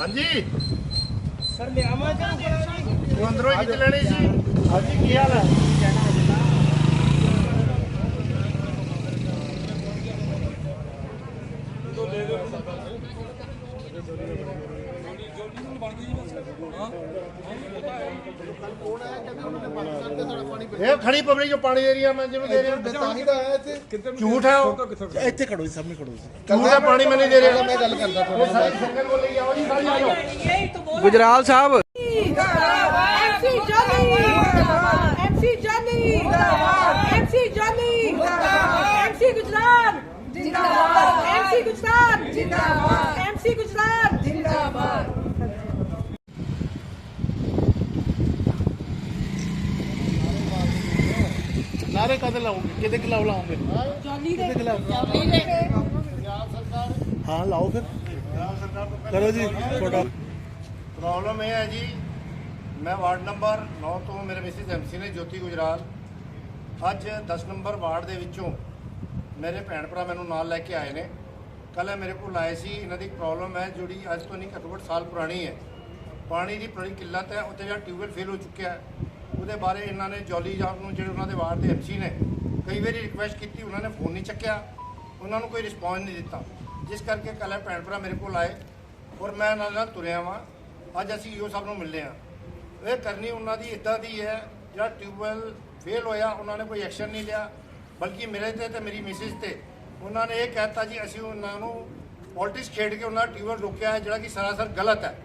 ਹਾਂਜੀ। ਸਰ ਲਿਆਵਾਂ ਜਾਂ ਉਹ ਅੰਦਰੋਂ ਹੀ ਕਿਤੇ ਲੈਣੀ ਸੀ। ਹਾਂਜੀ ਕੀ ਹਾਲ ਹੈ ਇਹ ਖੜੀ ਪਬਲਿਕ ਜੋ ਪਾਣੀ ਏਰੀਆ ਮੈਂ ਜਿਹਨੂੰ ਦੇ ਰਿਹਾ। ਤਾਂ ਹੀ ਤਾਂ ਆਇਆ ਇੱਥੇ ਝੂਠ ਹੈ ਉਹ? ਇੱਥੇ ਖੜੋ ਜੀ ਸਾਹਮਣੇ ਖੜੋ ਜੀ। ਝੂਠ ਪਾਣੀ ਮੈਂ ਨਹੀਂ ਦੇ ਰਿਹਾ। ਮੈਂ ਗੱਲ ਕਰਦਾ ਤੁਹਾਡੇ Gujral Sahib. MC Johnny MC Johnny MC Johnny MC Gujarat ਜਿੰਦਾਬਾਦ। ਐਮਸੀ ਗੁਜਰਾਤ ਜਿੰਦਾਬਾਦ। ਨਾਰੇ ਕਦੇ ਲਾਉਂਗੇ ਕਿਹਦੇ ਖਿਲਾਫ ਲਾਉਂਗੇ ਜੌਲੀ ਦੇ। ਹਾਂ ਲਾਓ ਫਿਰ। ਕਰੋ ਜੀ ਛੋਟਾ ਪ੍ਰੋਬਲਮ ਇਹ ਹੈ ਜੀ ਮੈਂ ਵਾਰਡ ਨੰਬਰ 9 ਤੋਂ ਮੇਰੇ ਮਿਸਿਸ ਐਮਸੀ ਨੇ ਜੋਤੀ ਗੁਜਰਾਲ। ਅੱਜ 10 ਨੰਬਰ ਵਾਰਡ ਦੇ ਵਿੱਚੋਂ ਮੇਰੇ ਭੈਣ ਭਰਾ ਮੈਨੂੰ ਨਾਲ ਲੈ ਕੇ ਆਏ ਨੇ। ਕੱਲ ਮੇਰੇ ਕੋਲ ਆਏ ਸੀ ਇਹਨਾਂ ਦੀ ਪ੍ਰੋਬਲਮ ਹੈ ਜਿਹੜੀ ਅੱਜ ਤੋਂ ਨਹੀਂ ਘੱਟੋ ਘੱਟ ਸਾਲ ਪੁਰਾਣੀ ਹੈ। ਪਾਣੀ ਦੀ ਬੜੀ ਕਿੱਲਤ ਹੈ ਉੱਥੇ ਜਿਹੜਾ ਟਿਊਬਵੈਲ ਫੇਲ ਹੋ ਚੁੱਕਿਆ ਹੈ। ਉਹਦੇ ਬਾਰੇ ਇਹਨਾਂ ਨੇ ਜੋਲੀ ਸਾਹਿਬ ਨੂੰ ਜਿਹੜੇ ਉਹਨਾਂ ਦੇ ਵਾਰਡ ਦੇ ਐਮਸੀ ਨੇ ਕਈ ਵਾਰੀ ਰਿਕੁਐਸਟ ਕੀਤੀ, ਉਹਨਾਂ ਨੇ ਫੋਨ ਨਹੀਂ ਚੱਕਿਆ। ਉਹਨਾਂ ਨੂੰ ਕੋਈ ਰਿਸਪੌਂਸ ਨਹੀਂ ਦਿੱਤਾ। ਜਿਸ ਕਰਕੇ ਕੱਲ੍ਹ ਭੈਣ ਭਰਾ ਮੇਰੇ ਕੋਲ ਆਏ ਔਰ ਮੈਂ ਨਾਲ ਨਾਲ ਤੁਰਿਆ ਵਾਂ। ਅੱਜ ਅਸੀਂ ਈਓ ਸਾਹਿਬ ਨੂੰ ਮਿਲਦੇ ਹਾਂ। ਇਹ ਕਰਨੀ ਉਹਨਾਂ ਦੀ ਇਦਾਂ ਦੀ ਹੈ, ਜਿਹੜਾ ਟਿਊਬਵੈਲ ਫੇਲ ਹੋਇਆ, ਉਹਨਾਂ ਨੇ ਕੋਈ ਐਕਸ਼ਨ ਨਹੀਂ ਲਿਆ। ਬਲਕਿ ਮੇਰੇ ਤੇ ਤੇ ਮੇਰੀ ਮਿਸਿਸ ਤੇ ਉਹਨਾਂ ਨੇ ਇਹ ਕਹਿਤਾ ਜੀ, ਅਸੀਂ ਉਹਨਾਂ ਨੂੰ ਪੋਲਿਟਿਕਸ ਖੇਡ ਕੇ ਉਹਨਾਂ ਦਾ ਟਿਊਬਵੈਲ ਰੋਕਿਆ ਹੈ, ਜਿਹੜਾ ਕਿ ਸਰਾਸਰ ਗਲਤ ਹੈ।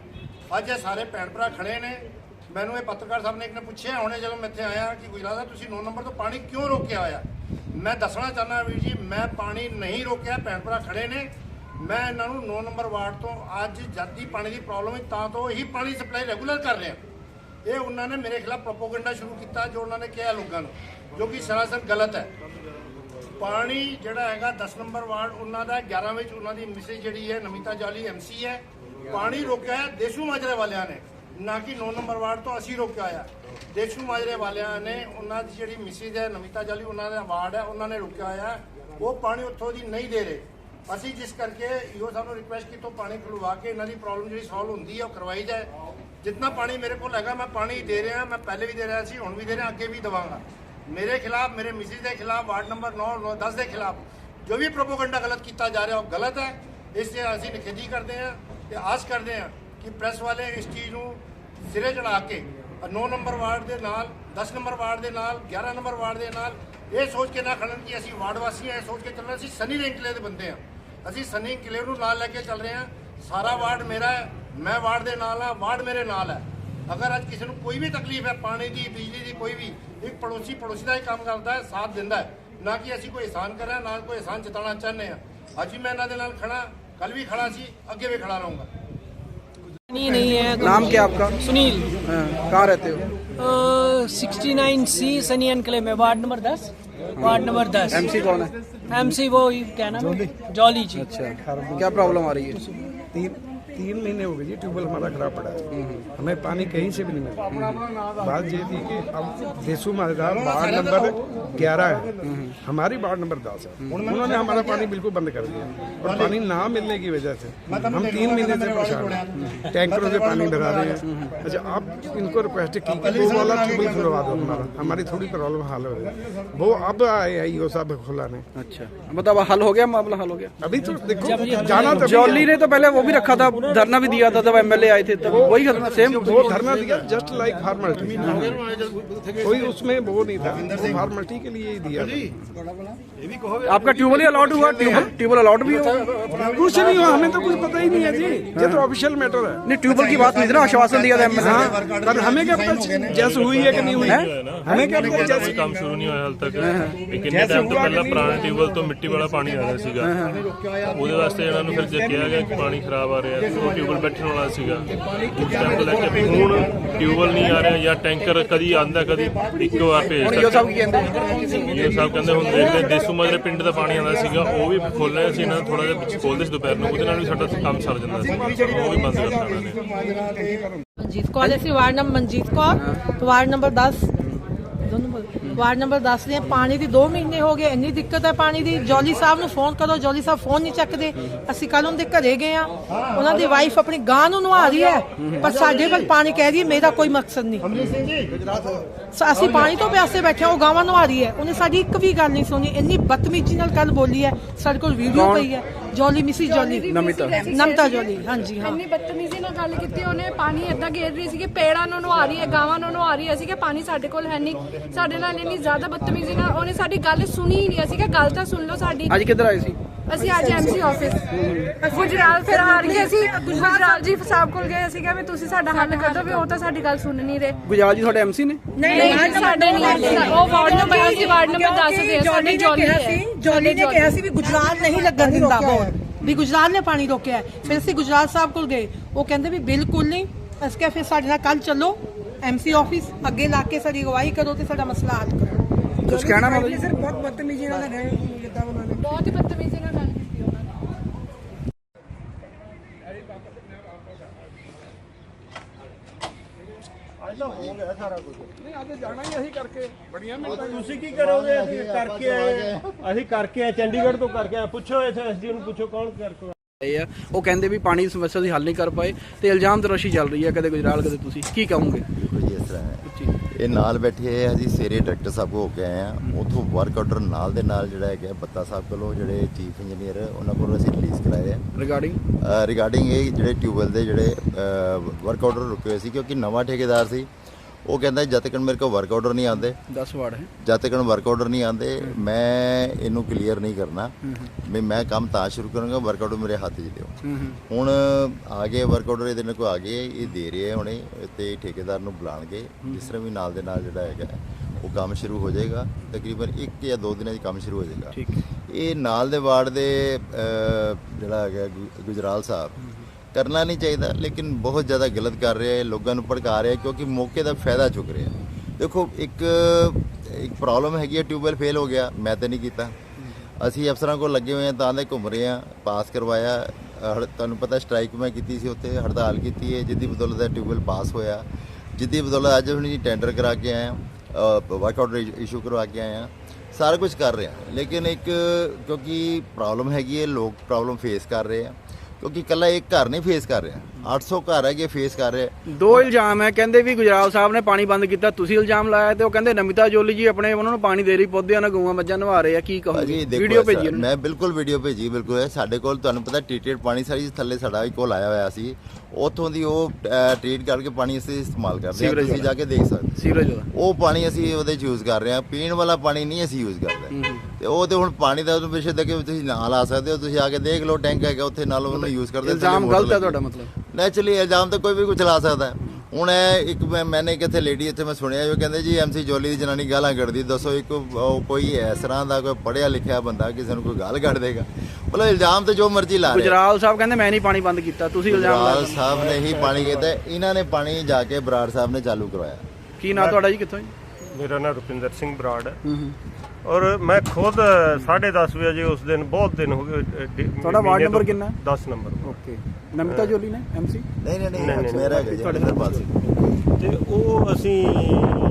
ਅੱਜ ਇਹ ਸਾਰੇ ਭੈਣ ਭਰਾ ਖੜੇ ਨੇ। ਮੈਨੂੰ ਇਹ ਪੱਤਰਕਾਰ ਸਾਹਿਬ ਨੇ ਇੱਕ ਨੇ ਪੁੱਛਿਆ ਹੁਣੇ ਜਦੋਂ ਮੈਂ ਇੱਥੇ ਆਇਆ ਕਿ ਗੁਜਰਾਤ ਦਾ ਤੁਸੀਂ 9 ਨੰਬਰ ਤੋਂ ਪਾਣੀ ਕਿਉਂ ਰੋਕਿਆ ਹੋਇਆ? ਮੈਂ ਦੱਸਣਾ ਚਾਹੁੰਦਾ ਵੀਰ ਜੀ, ਮੈਂ ਪਾਣੀ ਨਹੀਂ ਰੋਕਿਆ, ਭੈਣ ਭਰਾ ਖੜੇ ਨੇ। ਮੈਂ ਇਹਨਾਂ ਨੂੰ 9 ਨੰਬਰ ਵਾਰਡ ਤੋਂ ਅੱਜ ਜਦ ਦੀ ਪਾਣੀ ਦੀ ਪ੍ਰੋਬਲਮ ਹੈ, ਤਾਂ ਤੋਂ ਇਹੀ ਪਾਣੀ ਸਪਲਾਈ ਰੈਗੂਲਰ ਕਰ ਰਿਹਾ। ਇਹ ਉਹਨਾਂ ਨੇ ਮੇਰੇ ਖਿਲਾਫ ਪ੍ਰੋਪੋਗੈਂਡਾ ਸ਼ੁਰੂ ਕੀਤਾ, ਜੋ ਉਹਨਾਂ ਨੇ ਕਿਹਾ ਲੋਕਾਂ ਨੂੰ, ਜੋ ਕਿ ਸਰਾਸਰ ਗਲਤ ਹੈ। ਪਾਣੀ ਜਿਹੜਾ ਹੈਗਾ 10 ਨੰਬਰ ਵਾਰਡ, ਉਹਨਾਂ ਦਾ 11 ਵਿੱਚ ਉਹਨਾਂ ਦੀ ਮਿਸੇਜ ਜਿਹੜੀ ਹੈ ਨਮਿਤਾ ਜਾਲੀ ਐਮਸੀ ਹੈ। ਪਾਣੀ ਰੋਕਿਆ ਦੇਸ਼ੂ ਮਾਜਰੇ ਵਾਲਿਆਂ ਨੇ। ਨਾ ਕਿ 9 ਨੰਬਰ ਵਾਰਡ ਤੋਂ ਅਸੀਂ ਰੋਕਿਆ ਹੋਇਆ ਦੇਸ਼ੂ ਮਾਜਰੇ ਵਾਲਿਆਂ ਨੇ ਉਹਨਾਂ ਦੀ ਜਿਹੜੀ ਮਿਸੇਜ ਹੈ ਨਮਿਤਾ ਜਾਲੀ, ਉਹਨਾਂ ਦਾ ਵਾਰਡ ਹੈ, ਉਹਨਾਂ ਨੇ ਰੋਕਿਆ ਹੋਇਆ ਉਹ ਪਾਣੀ ਉੱਥੋਂ ਦੀ ਨਹੀਂ ਦੇ ਰਹੇ। ਅਸੀਂ ਜਿਸ ਕਰਕੇ ਇਹੋ ਸਾਨੂੰ ਨੂੰ ਰਿਕੁਐਸਟ ਕੀਤਾ ਪਾਣੀ ਖਲਵਾ ਕੇ ਇਹਨਾਂ ਦੀ ਪ੍ਰੋਬਲਮ ਜਿਹੜੀ ਸੋਲਵ ਹੁੰਦੀ ਹੈ ਉਹ ਕਰਵਾਈ ਜਾਏ। ਜਿੰਨਾ ਪਾਣੀ ਮੇਰੇ ਕੋਲ ਹੈਗਾ, ਮੈਂ ਪਾਣੀ ਦੇ ਰਿਹਾ, ਮੈਂ ਪਹਿਲੇ ਵੀ ਦੇ ਰਿਹਾ ਸੀ, ਹੁਣ ਵੀ ਦੇ ਰਿਹਾ, ਅੱਗੇ ਵੀ ਦਵਾਂਗਾ। ਮੇਰੇ ਖਿਲਾਫ, ਮੇਰੇ ਮਿਸਿਸ ਦੇ ਖਿਲਾਫ, ਵਾਰਡ ਨੰਬਰ 9 9 10 ਦੇ ਖਿਲਾਫ ਜੋ ਵੀ ਪ੍ਰੋਪੋਗੈਂਡਾ ਗਲਤ ਕੀਤਾ ਜਾ ਰਿਹਾ, ਉਹ ਗਲਤ ਹੈ। ਇਸ ਤੇ ਅਸੀਂ ਨਿਖੇਧੀ ਕਰਦੇ ਹਾਂ ਤੇ ਆਸ ਕਰਦੇ ਹਾਂ ਕਿ ਪ੍ਰੈਸ ਵਾਲੇ ਇਸ ਚੀਜ਼ ਨੂੰ ਸਿਰੇ ਚੜਾ ਕੇ 9 ਨੰਬਰ ਵਾਰਡ ਦੇ ਨਾਲ 10 ਨੰਬਰ ਵਾਰਡ ਦੇ ਨਾਲ 11 ਨੰਬਰ ਵਾਰਡ ਦੇ ਨਾਲ, ਇਹ ਸੋਚ ਕੇ ਨਾ ਖੜਨ ਕਿ ਅਸੀਂ ਵਾਰਡ ਵਾਸੀ ਹਾਂ, ਇਹ ਸੋਚ ਕੇ ਚੱਲਣਾ ਅਸੀਂ ਸਨੀ ਰੈਂਕਲੇ ਦੇ ਬੰਦੇ ਹਾਂ। ਅਸੀਂ ਸਨੀ ਕਿਲੇ ਨੂੰ ਨਾਲ ਲੈ ਕੇ ਚੱਲ ਰਹੇ ਹਾਂ। ਸਾਰਾ ਵਾਰਡ ਮੇਰਾ ਹੈ, ਮੈਂ ਵਾਰਡ ਦੇ ਨਾਲ ਹਾਂ, ਵਾਰਡ ਮੇਰੇ ਨਾਲ ਹੈ। ਅਗਰ ਅੱਜ ਕਿਸੇ ਨੂੰ ਕੋਈ ਵੀ ਤਕਲੀਫ ਹੈ, ਪਾਣੀ ਦੀ, ਬਿਜਲੀ ਦੀ, ਕੋਈ ਵੀ, ਇੱਕ ਪੜੋਸੀ ਪੜੋਸੀ ਦਾ ਹੀ ਕੰਮ ਕਰਦਾ ਹੈ, ਸਾਥ ਦਿੰਦਾ ਹੈ। ਨਾ ਕਿ ਅਸੀਂ ਕੋਈ ਇਹਸਾਨ ਕਰਾਂ ਨਾ ਕੋਈ ਇਹਸਾਨ ਜਤਾਉਣਾ ਚਾਹੁੰਦੇ ਹਾਂ। ਅੱਜ ਵੀ ਮੈਂ ਇਹਨਾਂ ਦੇ ਨਾਲ ਖੜਾ ਕੱਲ ਵੀ ਖੜਾ ਸੀ, ਅੱਗੇ ਵੀ ਖੜਾ ਰਹੂੰਗਾ। नहीं नहीं है नाम क्या आपका? सुनील। हाँ, कहाँ रहते हो? Sixty nine C Sunny enclave में वार्ड नंबर दस। वार्ड नंबर दस। एमसी कौन है? एमसी वो ही क्या नाम जॉली। जी। अच्छा। क्या प्रॉब्लम आ रही है? तीन महीने हो गए जी ट्यूबवेल हमारा खराब पड़ा है। हमें पानी कहीं से भी नहीं मिला। बात ये थी कि अब देसू माजरा वार्ड नंबर 11 है। हमारी वार्ड नंबर 10 है। उन्होंने हमारा पानी बिल्कुल बंद कर दिया। और पानी ना मिलने की वजह से हम तीन महीने से परेशान हैं। टैंकरों से पानी भरा रहे हैं। अच्छा आप इनको रिक्वेस्ट की कि वो वाला ट्यूबवेल खुलवा दो हमारा। हमारी थोड़ी प्रॉब्लम हल हो रही है। वो अब आए हैं यो साहब खुलाने अच्छा। मतलब हल हो गया मामला हल हो गया। अभी तो देखो जाना तो जॉली ने तो पहले वो भी रखा था धरना भी दिया था जब एमएलए आए थे तब वही सेम वो धरना दिया जस्ट लाइक फॉर्मेलिटी कोई उसमें वो नहीं था वो फॉर्मेलिटी के लिए ही दिया आपका ट्यूबवेल ही अलाउड हुआ ट्यूबवेल ट्यूबवेल अलाउड भी हुआ कुछ नहीं हुआ हमें तो कुछ पता ही नहीं है जी ये तो ऑफिशियल मैटर है नहीं ट्यूबवेल की बात नहीं थी ना आश्वासन दिया था एमएलए हाँ पर हमें क्या पता जैसे हुई है कि नहीं हुई हमें क्या पता ਕੋਈ जैसे ਕੰਮ ਸ਼ੁਰੂ ਨਹੀਂ ਹੋਇਆ ਹਾਲ ਤੱਕ ਵੀ ਕਿੰਨੇ ਟਾਈਮ ਤੋਂ ਪਹਿਲਾਂ ਪੁਰਾਣੇ ਟਿਊਬਲ ਤੋਂ ਮਿੱਟੀ ਵਾਲਾ ਪਾਣੀ ਆ ਰਿਹਾ ਸੀਗਾ ਉਹਦੇ ਵਾਸਤੇ ਇਹਨਾਂ ਨੂੰ ਫਿਰ ਜੇ ਕਿਹਾ ਗਿਆ ਕਿ ਪਾਣੀ ਖਰਾਬ ਆ ਰਿਹਾ ਕੋਲ ਟਿਊਬਲ ਬੈਠਣ ਵਾਲਾ ਸੀਗਾ ਉਸ ਟਾਈਮ ਤੋਂ ਲੈ ਕੇ ਹੁਣ ਟਿਊਬਲ ਨਹੀਂ ਆ ਰਿਹਾ ਜਾਂ ਟੈਂਕਰ ਕਦੀ ਆਂਦਾ ਕਦੀ ਇੱਕੋ ਵਾਰ ਭੇਜਦਾ ਇਹ ਸਭ ਕੀ ਕਹਿੰਦੇ? ਇਹ ਸਭ ਕਹਿੰਦੇ ਹੁਣ ਦੇਖਦੇ ਦੇਸੂ ਮਜਰੇ ਪਿੰਡ ਦਾ ਪਾਣੀ ਆਉਂਦਾ ਸੀਗਾ ਉਹ ਵੀ ਖੋਲਿਆ ਸੀ ਇਹਨਾਂ ਥੋੜਾ ਜਿਹਾ ਵਿੱਚ ਖੋਲਦੇ ਸੀ ਦੁਪਹਿਰ ਨੂੰ ਉਹਦੇ ਨਾਲ ਵੀ ਸਾਡਾ ਕੰਮ ਸਰ ਜਾਂਦਾ ਸੀ। ਉਹ ਵੀ ਬੰਦ ਕਰਤਾ ਇਹਨਾਂ ਨੇ। Manjeet Kaur ward number Manjeet Kaur ward number 10 ward number 10 ਦੇ ਪਾਣੀ ਦੀ 2 ਮਹੀਨੇ ਹੋ ਗਏ ਇੰਨੀ ਦਿੱਕਤ ਹੈ ਪਾਣੀ ਦੀ। ਜੋਲੀ ਸਾਹਿਬ ਨੂੰ ਫੋਨ ਕਰੋ ਜੋਲੀ ਸਾਹਿਬ ਫੋਨ ਨਹੀਂ ਚੱਕਦੇ। ਅਸੀਂ ਕੱਲ ਉਹਦੇ ਘਰੇ ਗਏ ਆ ਉਹਨਾਂ ਦੀ ਵਾਈਫ ਆਪਣੀ ਗਾਂ ਨੂੰ ਨਵਾ ਰਹੀ ਹੈ ਪਰ ਸਾਡੇ ਕੋਲ ਪਾਣੀ ਕਹਿ ਰਹੀ ਹੈ ਮੇਰਾ ਕੋਈ ਮਕਸਦ ਨਹੀਂ। ਅਸੀਂ ਪਾਣੀ ਤੋਂ ਪਿਆਸੇ ਬੈਠੇ ਉਹ ਗਾਵਾਂ ਨਵਾ ਰਹੀ ਹੈ। ਉਹਨੇ ਸਾਡੀ ਇੱਕ ਵੀ ਗੱਲ ਨਹੀਂ ਸੁਣੀ ਇੰਨੀ ਬਦਤਮੀਜ਼ੀ ਨਾਲ ਕੱਲ ਬੋਲੀ ਹੈ ਸਾਡੇ ਕੋਲ ਵੀਡੀਓ ਪਈ ਹੈ। ਜੋਲੀ ਮਿਸੀ ਜੋਲੀ ਨਮਿਤਾ। ਨਮਤਾ ਜੋਲੀ ਹਾਂਜੀ ਹਾਂ। ਇੰਨੀ ਬਦਤਮੀਜ਼ੀ ਨਾਲ ਗੱਲ ਕੀਤੀ ਉਹਨੇ ਪਾਣੀ ਏਦਾਂ ਘੇਰ ਰਹੀ ਸੀ ਕਿ ਪੇੜਾਂ ਨੂੰ ਨਵਾ ਰਹੀ ਹੈ ਗਾਵਾਂ ਨੂੰ ਨਵਾ ਰਹੀ ਹੈ ਸੀ ਕਿ ਪਾਣੀ ਸਾਡੇ ਕੋਲ ਹੈ ਨਹੀਂ। ਸਾਡੇ ਨਾਲ ਇੰਨੀ ਜ਼ਿਆਦਾ ਬਦਤਮੀਜ਼ੀ ਨਾਲ ਉਹਨੇ ਸਾਡੀ ਗੱਲ ਸੁਣੀ ਹੀ ਨਹੀਂ ਅਸੀਂ ਕਿ ਗੱਲ ਤਾਂ ਸੁਣ ਲਓ ਸਾਡੀ। ਅੱਜ ਕਿੱਧਰ ਆਏ ਸੀ? ਅਸੀਂ ਅੱਜ ਐਮਸੀ ਆਫਿਸ ਗੁਜਰਾਲ ਫਿਰ ਹਾਰ ਕੇ ਅਸੀਂ ਗੁਜਰਾਲ ਜੀ ਸਾਹਿਬ ਕੋਲ ਗਏ ਅਸੀਂ ਕਿਹਾ ਵੀ ਤੁਸੀਂ ਸਾਡਾ ਹੱਲ ਕਰ ਦਿਓ ਵੀ ਉਹ ਤਾਂ ਸਾਡੀ ਗੱਲ ਸੁਣ ਨਹੀਂ ਰਹੇ। ਗੁਜਰਾਲ ਜੀ ਤੁਹਾਡੇ ਐਮਸੀ ਨੇ? ਨਹੀਂ ਸਾਡੇ ਨਹੀਂ ਉਹ ਵਾਰਡ ਨੰਬਰ ਅਸੀਂ ਵਾਰਡ ਨੰਬਰ 10 ਦੇ ਜੋਲੀ ਸਾਡੀ ਨੇ ਜੋਲੀ ਕਿਹਾ ਹੈ। ਸੀ ਜੋਲੀ ਨੇ ਕਿਹਾ ਸੀ ਵੀ ਗੁਜਰਾਤ ਨਹੀਂ ਲੱਗਣ ਦਿੰਦਾ ਬੋਰ ਵੀ ਗੁਜਰਾਤ ਨੇ ਪਾਣੀ ਰੋਕਿਆ। ਫਿਰ ਅਸੀਂ ਗੁਜਰਾਤ ਸਾਹਿਬ ਕੋਲ ਗਏ। ਉਹ ਕਹਿੰਦੇ ਵੀ ਬਿਲਕੁਲ ਨਹੀਂ। ਅਸੀਂ ਕਿਹਾ ਫਿਰ ਸਾਡੇ ਨਾਲ ਕੱਲ ਚੱਲੋ। ਐਮਸੀ ਆਫਿਸ ਅੱਗੇ ਲਾ ਕੇ ਸਾਡੀ ਅਗਵਾਈ ਕਰੋ ਤੇ ਸਾਡਾ ਮਸਲਾ ਹੱਲ ਕਰੋ। ਕੁਝ ਕਹਿਣਾ ਮਤਲਬ ਜੀ? ਬਹੁਤ ਬਦਤਮੀਜ਼ੀ ਨਾਲ ਗਏ ਕਿਦਾਂ ਉਹਨਾਂ ਨੇ ਬਹੁਤ ਹੀ ਬਦਤਮੀਜ਼ੀ ਨਾਲ ਗੱਲ ਕੀਤੀ ਉਹਨਾਂ ਨੇ। ਤੁਸੀਂ ਕੀ ਕਰੋਗੇ? ਅਸੀਂ ਕਰਕੇ ਆਏ ਅਸੀਂ ਕਰਕੇ ਆਏ ਚੰਡੀਗੜ੍ਹ ਤੋਂ ਕਰਕੇ ਆਏ। ਪੁੱਛੋ ਇੱਥੇ ਐਸਡੀ ਨੂੰ ਪੁੱਛੋ ਕੌਣ ਕਰਕੇ ਇਹ ਆ। ਉਹ ਕਹਿੰਦੇ ਵੀ ਪਾਣੀ ਦੀ ਸਮੱਸਿਆ ਦੀ ਹੱਲ ਨਹੀਂ ਕਰ ਪਾਏ ਤੇ ਇਲਜ਼ਾਮ ਤਰਾਸ਼ੀ ਚੱਲ ਰਹੀ ਹੈ ਕਦੇ ਗੁਜਰਾਲ ਕਦੇ ਤੁਸੀਂ। ਕੀ ਕਹੋਗੇ? ਇਹ ਨਾਲ ਬੈਠੇ ਆ ਅਸੀਂ ਸਵੇਰੇ ਡਾਇਰੈਕਟਰ ਸਾਹਿਬ ਕੋ ਹੋ ਕੇ ਆਏ ਆ। ਉਥੋਂ ਵਰਕ ਆਰਡਰ ਨਾਲ ਦੇ ਨਾਲ ਜਿਹੜਾ ਹੈਗਾ ਬੱਤਾ ਸਾਹਿਬ ਕੋਲੋਂ ਜਿਹੜੇ ਚੀਫ ਇੰਜੀਨੀਅਰ ਉਹਨਾਂ ਕੋਲੋਂ ਅਸੀਂ ਰਿਲੀਜ਼ ਕਰਾਏ ਆ। ਰਿਗਾਰਡਿੰਗ ਰਿਗਾਰਡਿੰਗ ਇਹ ਜਿਹੜੇ ਟਿਊਬਵੈਲ ਦੇ ਜਿਹੜੇ ਵਰਕ ਆਰਡਰ ਰੁਕੇ ਹੋਏ ਸੀ ਕਿਉਂਕਿ ਨਵਾਂ ਠੇਕੇਦਾਰ ਸੀ। ਉਹ ਕਹਿੰਦਾ ਜਦ ਤੱਕ ਮੇਰੇ ਕੋਲ ਵਰਕ ਆਰਡਰ ਨਹੀਂ ਆਉਂਦੇ 10 ਵਾਰਡ ਹੈ। ਜਦ ਤੱਕ ਵਰਕ ਆਰਡਰ ਨਹੀਂ ਆਉਂਦੇ ਮੈਂ ਇਹਨੂੰ ਕਲੀਅਰ ਨਹੀਂ ਕਰਨਾ। ਵੀ ਮੈਂ ਕੰਮ ਤਾਂ ਸ਼ੁਰੂ ਕਰਾਂਗਾ ਵਰਕ ਆਰਡਰ ਮੇਰੇ ਹੱਥ 'ਚ ਦਿਓ ਹੁਣ ਆ ਗਏ ਵਰਕ ਆਰਡਰ ਇਹਦੇ ਨਾਲ ਕੋ ਆ ਗਏ ਇਹ ਦੇ ਰਹੇ ਆ ਹੁਣੇ ਤੇ ਠੇਕੇਦਾਰ ਨੂੰ ਬੁਲਾਣਗੇ ਜਿਸ ਤਰ੍ਹਾਂ ਵੀ ਨਾਲ ਦੇ ਨਾਲ ਜਿਹੜਾ ਹੈਗਾ ਉਹ ਕੰਮ ਸ਼ੁਰੂ ਹੋ ਜਾਏਗਾ। ਤਕਰੀਬਨ 1 ਜਾਂ 2 ਦਿਨਾਂ 'ਚ ਕੰਮ ਸ਼ੁਰੂ ਹੋ ਜਾਏਗਾ। ਠੀਕ ਇਹ ਨਾਲ ਦੇ ਵਾਰਡ ਦੇ ਜਿਹੜਾ ਹੈਗਾ ਗੁਜਰਾਲ ਸਾਹਿਬ ਕਰਨਾ ਨਹੀਂ ਚਾਹੀਦਾ, ਲੇਕਿਨ ਬਹੁਤ ਜ਼ਿਆਦਾ ਗਲਤ ਕਰ ਰਿਹਾ ਹੈ ਲੋਕਾਂ ਨੂੰ ਭੜਕਾ ਰਿਹਾ, ਕਿਉਂਕਿ ਮੌਕੇ ਦਾ ਫਾਇਦਾ ਚੁੱਕ ਰਿਹਾ। ਦੇਖੋ, ਇੱਕ ਇੱਕ ਪ੍ਰੋਬਲਮ ਹੈਗੀ ਹੈ, ਟਿਊਬਵੈਲ ਫੇਲ ਹੋ ਗਿਆ, ਮੈਂ ਤਾਂ ਨਹੀਂ ਕੀਤਾ। ਅਸੀਂ ਅਫਸਰਾਂ ਕੋਲ ਲੱਗੇ ਹੋਏ ਹਾਂ, ਤਾਂ ਦੇ ਘੁੰਮ ਰਹੇ ਹਾਂ, ਪਾਸ ਕਰਵਾਇਆ। ਹੜ- ਤੁਹਾਨੂੰ ਪਤਾ ਸਟ੍ਰਾਈਕ ਮੈਂ ਕੀਤੀ ਸੀ ਉੱਥੇ, ਹੜਤਾਲ ਕੀਤੀ ਹੈ, ਜਿੱਦੀ ਬਦੌਲਤ ਦਾ ਟਿਊਬਵੈਲ ਪਾਸ ਹੋਇਆ। ਜਿੱਦੀ ਬਦੌਲਤ ਅੱਜ ਹੁਣ ਜੀ ਟੈਂਡਰ ਕਰਾ ਕੇ ਆਏ ਹਾਂ ਵਰਕ ਆਰਡਰ ਇਸ਼ੂ ਕਰਵਾ ਕੇ ਆਏ ਹਾਂ। ਸਾਰਾ ਕੁਝ ਕਰ ਰਹੇ ਹਾਂ ਲੇਕਿਨ ਇੱਕ, ਕਿਉਂਕਿ ਪ੍ਰੋਬਲਮ ਹੈਗੀ ਹੈ, ਲੋਕ ਪ੍ਰੋਬਲਮ ਫੇਸ ਕਰ ਰਹੇ ਆ। ਕਿਉਂਕਿ ਇਕੱਲਾ ਇੱਕ ਘਰ ਨਹੀਂ ਫੇਸ ਕਰ ਰਿਹਾ। 800 ਘਰ ਹੈਗੇ ਫੇਸ ਕਰ ਰਹੇ। ਦੋ ਇਲਜ਼ਾਮ ਹੈ ਕਹਿੰਦੇ ਵੀ ਗੁਜਰਾਲ ਸਾਹਿਬ ਨੇ ਪਾਣੀ ਬੰਦ ਕੀਤਾ ਤੁਸੀਂ ਇਲਜ਼ਾਮ ਲਾਇਆ ਤੇ ਉਹ ਕਹਿੰਦੇ ਨਮਿਤਾ ਜੋਲੀ ਜੀ ਆਪਣੇ ਉਹਨਾਂ ਨੂੰ ਪਾਣੀ ਦੇ ਰਹੀ ਪੌਦਿਆਂ ਨਾਲ ਗਊਆਂ ਮੱਝਾਂ ਨਵਾ ਰਹੇ ਆ ਕੀ ਕਹੋਗੇ? ਵੀਡੀਓ ਭੇਜੀ। ਮੈਂ ਬਿਲਕੁਲ ਵੀਡੀਓ ਭੇਜੀ ਬਿਲਕੁਲ। ਹੈ ਸਾਡੇ ਕੋਲ ਤੁਹਾਨੂੰ ਪਤਾ ਟ੍ਰੀਟਡ ਪਾਣੀ ਸਾਰੀ ਥੱਲੇ ਸਾਡਾ ਵੀ ਕੋਲ ਆਇਆ ਹੋਇਆ ਸੀ। ਉੱਥੋਂ ਦੀ ਉਹ ਟ੍ਰੀਟ ਕਰਕੇ ਪਾਣੀ ਅਸੀਂ ਇਸਤੇਮਾਲ ਕਰਦੇ ਹਾਂ ਤੁਸੀਂ ਜਾ ਕੇ ਦੇਖ ਸਕਦੇ ਸੀਵਰੇਜ ਉਹ ਪਾਣੀ ਅਸੀਂ ਉਹਦੇ ਯੂਜ਼ ਕਰ ਰਹੇ ਹਾਂ ਪੀਣ ਵਾਲਾ ਪਾਣੀ ਨਹੀਂ ਅਸੀਂ ਯੂਜ਼ ਕਰਦੇ। ਤੇ ਉਹ ਤੇ ਹੁਣ ਪਾਣੀ ਦਾ ਉਹਨੂੰ ਪਿੱਛੇ ਦੇ ਕੇ ਤੁਸੀਂ ਨਾਲ ਆ ਸਕਦੇ ਹੋ ਤੁਸੀਂ ਆ ਕੇ ਦੇਖ ਲਓ ਟੈਂਕ ਹੈਗਾ ਉੱਥੇ ਨਾਲ ਉਹਨੂੰ ਯੂਜ਼ ਕਰਦੇ ਇਲਜ਼ਾਮ ਗਲਤ ਹੈ ਤੁਹਾਡਾ ਮਤਲਬ। ਨੈਚੁਰਲੀ ਇਲਜ਼ਾਮ ਤਾਂ ਕੋਈ ਵੀ ਕੁਝ ਚਲਾ ਸਕਦਾ। ਹੈ ਹੁਣ ਇਹ ਇੱਕ ਮੈਂ ਮੈਨੇ ਕਿਥੇ ਲੇਡੀ ਇੱਥੇ ਮੈਂ ਸੁਣਿਆ ਜੋ ਕਹਿੰਦੇ ਜੀ ਐਮਸੀ ਜੋਲੀ ਦੀ ਜਨਾਨੀ ਗਾਲਾਂ ਕੱਢਦੀ ਦੱਸੋ ਇੱਕ ਕੋਈ ਇਸ ਤਰ੍ਹਾਂ ਦਾ ਕੋਈ ਪੜਿਆ ਲਿਖਿਆ ਬੰਦਾ ਕਿਸੇ ਨੂੰ ਕੋਈ ਗਾਲ ਕੱਢ ਦੇਗਾ? ਮਤਲਬ ਇਲਜ਼ਾਮ ਤੇ ਜੋ ਮਰਜ਼ੀ ਲਾ ਰਿਹਾ ਗੁਜਰਾਲ ਸਾਹਿਬ ਕਹਿੰਦੇ ਮੈਂ ਨਹੀਂ ਪਾਣੀ ਬੰਦ ਕੀਤਾ ਤੁਸੀਂ ਇਲਜ਼ਾਮ ਗੁਜਰਾਲ ਲਾਇਆ ਸਾਹਿਬ ਨੇ ਹੀ ਪਾਣੀ ਕੀਤਾ। ਇਹਨਾਂ ਨੇ ਪਾਣੀ ਜਾ ਕੇ ਬਰਾੜ ਸਾਹਿਬ ਨੇ ਚਾਲੂ ਕਰਵਾਇਆ। ਕੀ ਨਾਂ ਤੁਹਾਡਾ ਜੀ ਕਿੱਥੋਂ ਜੀ? ਮੇਰਾ ਨਾਮ ਰੁਪਿੰਦਰ ਸਿੰਘ ਬਰਾੜ ਹੈ। ਹੂੰ ਹੂੰ। ਔਰ ਮੈਂ ਖੁਦ 10:30 ਵਜੇ ਉਸ ਦਿਨ ਬਹੁਤ ਦਿਨ ਹੋ ਗਏ ਤੁਹਾਡਾ ਵਾਰਡ ਨੰਬਰ ਕਿੰਨਾ? 10 ਨੰਬਰ ਓਕੇ। ਨਮਿਤਾ ਜੋਲੀ ਨੇ ਐਮਸੀ ਨਹੀਂ ਨਹੀਂ ਨਹੀਂ, ਮੇਰਾ ਤੁਹਾਡੇ ਹਰਿੰਦਰ ਸਿੰਘ। ਤੇ ਉਹ ਅਸੀਂ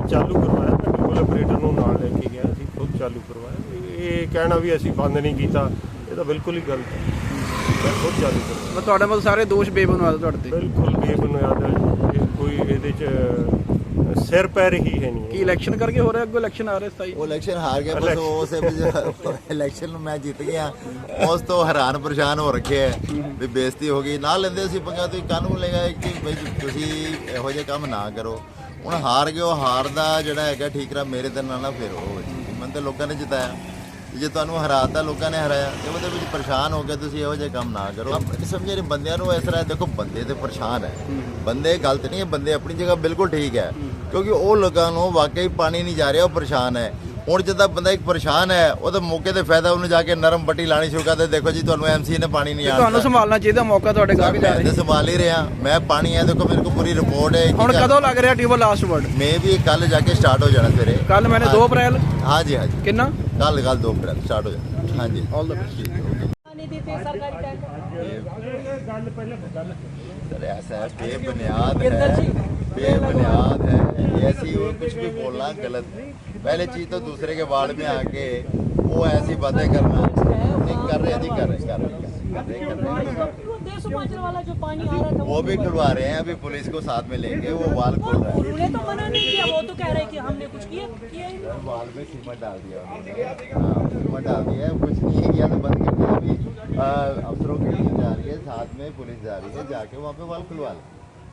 ਚਾਲੂ ਕਰਵਾਇਆ ਬਿਲਕੁਲ ਆਪਰੇਟਰ ਨੂੰ ਨਾਲ ਲੈ ਕੇ ਗਿਆ ਅਸੀਂ ਖੁਦ ਚਾਲੂ ਕਰਵਾਇਆ। ਇਹ- ਕਹਿਣਾ ਵੀ ਅਸੀਂ ਬੰਦ ਨਹੀਂ ਕੀਤਾ ਇਹ ਤਾਂ ਬਿਲਕੁਲ ਹੀ ਗਲਤ ਹੈ। ਮੈਂ ਖੁਦ ਚਾਲੂ ਕਰਵਾਇਆ। ਮੈਂ ਤੁਹਾਡੇ ਮਤਲਬ ਸਾਰੇ ਦੋਸ਼ ਬੇਬੁਨਿਆਦ ਤੁਹਾਡੇ ਤੇ। ਬਿਲਕੁਲ ਬੇਬੁਨਿਆਦ ਹੈ ਕੋਈ ਇਹਦੇ ਚ ਸਿਰ ਪੈਰ ਹੀ ਹੈ ਨਹੀਂ ਕੀ ਇਲੈਕਸ਼ਨ ਕਰਕੇ ਹੋ ਰਿਹਾ? ਅੱਗੋਂ ਇਲੈਕਸ਼ਨ ਆ ਰਿਹਾ 27 ਉਹ ਇਲੈਕਸ਼ਨ ਹਾਰ ਗਿਆ ਬਸ ਉਸੇ ਇਲੈਕਸ਼ਨ ਨੂੰ ਮੈਂ ਜਿੱਤ ਗਿਆ। ਉਸ ਤੋਂ ਹੈਰਾਨ ਪਰੇਸ਼ਾਨ ਹੋ ਰੱਖੇ ਹੈ ਵੀ ਬੇਇੱਜ਼ਤੀ ਹੋ ਗਈ। ਨਾ ਲੈਂਦੇ ਸੀ ਪੰਗਾ ਤੁਸੀਂ ਕਾਨੂੰਨ ਲਗਾ ਕਿ ਬਈ ਤੁਸੀਂ ਇਹੋ ਜਿਹੇ ਕੰਮ ਨਾ ਕਰੋ। ਹੁਣ ਹਾਰ ਗਏ ਉਹ ਹਾਰ ਦਾ ਜਿਹੜਾ ਹੈਗਾ ਠੀਕ ਰਾ ਮੇਰੇ ਤੇ ਨਾ ਨਾ ਫਿਰ ਉਹ ਜੀ ਮੈਂ ਤਾਂ ਲੋਕਾਂ ਨੇ ਜਿਤਾਇਆ। ਜੇ ਤੁਹਾਨੂੰ ਹਰਾਤਾ ਲੋਕਾਂ ਨੇ ਹਰਾਇਆ ਤੇ ਉਹਦੇ ਵਿੱਚ ਪਰੇਸ਼ਾਨ ਹੋ ਕੇ ਤੁਸੀਂ ਇਹੋ ਜਿਹੇ ਕੰਮ ਨਾ ਕਰੋ। ਸਮਝੇ ਨਹੀਂ ਬੰਦਿਆਂ ਨੂੰ ਇਸ ਤਰ੍ਹਾਂ ਦੇਖੋ ਬੰਦੇ ਤੇ ਪਰੇਸ਼ਾਨ ਹੈ। ਬੰਦੇ ਗਲਤ ਨਹੀਂ ਹੈ ਬੰਦੇ ਆਪਣੀ ਜਗ੍ਹਾ ਬਿਲਕੁਲ ਠੀਕ ਹੈ। ਕਿਉਂਕਿ ਉਹ ਲੋਕਾਂ ਨੂੰ ਵਾਕਈ ਪਾਣੀ ਨਹੀਂ ਜਾ ਰਿਹਾ ਉਹ ਪਰੇਸ਼ਾਨ ਹੈ। ਹੁਣ ਜਦੋਂ ਬੰਦਾ ਇੱਕ ਪਰੇਸ਼ਾਨ ਹੈ ਉਹਦੇ ਮੌਕੇ ਤੇ ਫਾਇਦਾ ਉਹਨੂੰ ਜਾ ਕੇ ਨਰਮ ਪੱਟੀ ਲਾਣੀ ਸ਼ੁਰੂ ਕਰ ਦੇ। ਦੇਖੋ ਜੀ ਤੁਹਾਨੂੰ ਐਮਸੀ ਨੇ ਪਾਣੀ ਨਹੀਂ ਤੇ ਆਉਂਦਾ ਤੁਹਾਨੂੰ ਸੰਭਾਲਣਾ ਚਾਹੀਦਾ ਮੌਕਾ ਤੁਹਾਡੇ ਗਾਹ ਜਾ ਰਿਹਾ ਤੇ ਸੰਭਾਲ ਹੀ ਰਿਹਾ। ਮੈਂ ਪਾਣੀ ਹੈ ਦੇਖੋ ਮੇਰੇ ਕੋਲ ਪੂਰੀ ਰਿਪੋਰਟ ਹੈ ਹੁਣ ਕਦੋਂ ਲੱਗ ਰਿਹਾ ਟਿਊਬਲ ਲਾਸਟ ਵਰਡ ਮੇ ਵੀ ਕੱਲ ਜਾ ਕੇ ਸਟਾਰਟ ਹੋ ਜਾਣਾ ਸਵੇਰੇ। ਕੱਲ ਮੈਨੇ 2 ਅਪ੍ਰੈਲ? ਹਾਂਜੀ ਹਾਂਜੀ ਕਿੰਨਾ? ਕੱਲ ਕੱਲ 2 ਅਪ੍ਰੈਲ ਸਟਾਰਟ ਹੋ ਜਾਣਾ। ਹਾਂਜੀ ਆਲ ਦਾ ਬੈਸਟ पहले चीज़ तो दूसरे के बाढ़ में आके वो ऐसी बातें करना नहीं कर रहे जी कर रहे कर रहे कर रहे वो भी खुलवा रहे हैं। अभी पुलिस को साथ में लेके वो वाल खोल रहे हैं तो मना नहीं किया वो तो कह रहे कि हमने कुछ किया किया वाल में सीमेंट डाल दिया उन्होंने सीमेंट डाल दिया कुछ नहीं किया तो बंद कर दिया अभी अफसरों की टीम जा रही है, साथ में पुलिस जा रही है, जाके वहाँ पे वाल खुलवा लें।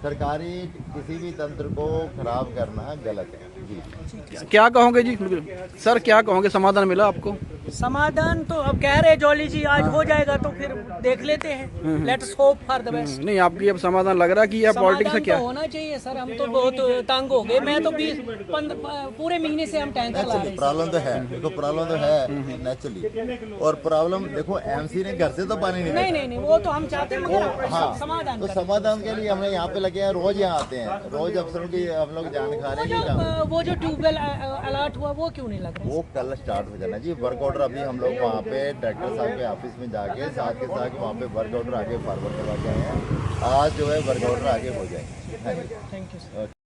सरकारी किसी भी तंत्र को खराब करना गलत है। जी। क्या कहोगे जी? सर, क्या कहोगे? समाधान मिला आपको? समाधान तो अब कह रहे जॉली जी आज हो जाएगा तो फिर देख लेते हैं। Let's hope for the best नहीं आपकी अब समाधान लग रहा है कि यह पॉलिटिक्स है क्या? तो होना चाहिए सर हम तो बहुत तंग हो गए। मैं तो बीस पंद्रह पूरे महीने से हम टैंकर ला रहे हैं। प्रॉब्लम तो है देखो प्रॉब्लम तो है नेचुरली और प्रॉब्लम देखो एमसी ने घर से तो पानी नहीं नहीं नहीं वो तो हम चाहते हैं मगर हाँ समाधान तो समाधान के लिए हमने यहाँ पे लगे हैं रोज यहाँ आते हैं। रोज अफसरों की हम लोग जान खा वो रहे हैं वो जो ट्यूबवेल अलर्ट हुआ वो क्यों नहीं लग रहा? वो कल स्टार्ट हो जाना जी वर्क ऑर्डर अभी हम लोग वहाँ पे डायरेक्टर साहब के ऑफिस में जाके साथ के साथ वहाँ पे वर्क ऑर्डर आगे फॉरवर्ड करवा के आए हैं आज जो है वर्क ऑर्डर आगे हो जाएंगे हाँ जी थैंक यू